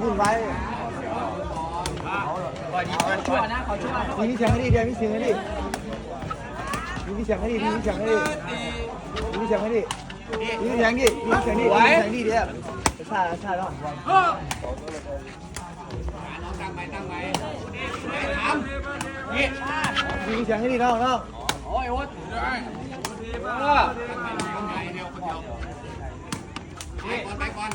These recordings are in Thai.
วุ่นไว้มีเสียงให้ดีเดียวมีเสียงให้ดีมีเสียงให้ดีมีเสียงให้ดีมีเสียงให้ดีมีเสียงดิมีเสียงดิมีเสียงดิเดียวชาชาแล้วตั้งไว้ตั้งไว้ถามนี่มีเสียงให้ดีน้องน้องโอ้ยโอ๊ต ยวคนเดียวนี่บอลไปก่อน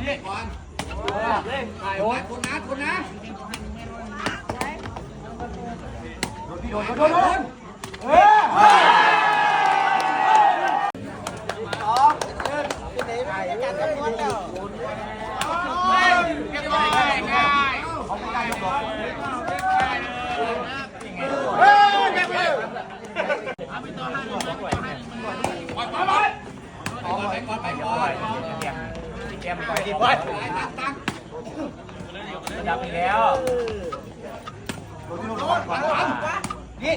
นี่บอลเล่นถ่ายโอ้ยคนนะคนนะโดนพี่โดนโดนโดนเฮ้ยสองหนึ่งเป็นไหนไม่ได้การจำนวนแล้ว ก้มไปดีกว่าจับไปแล้วนี่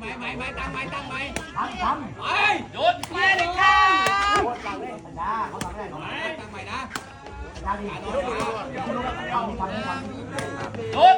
ไม้ไม้ไม้ตั้งไม้ตั้งไม้ทำทำไปหยุดไปเลยค่ะ โอ้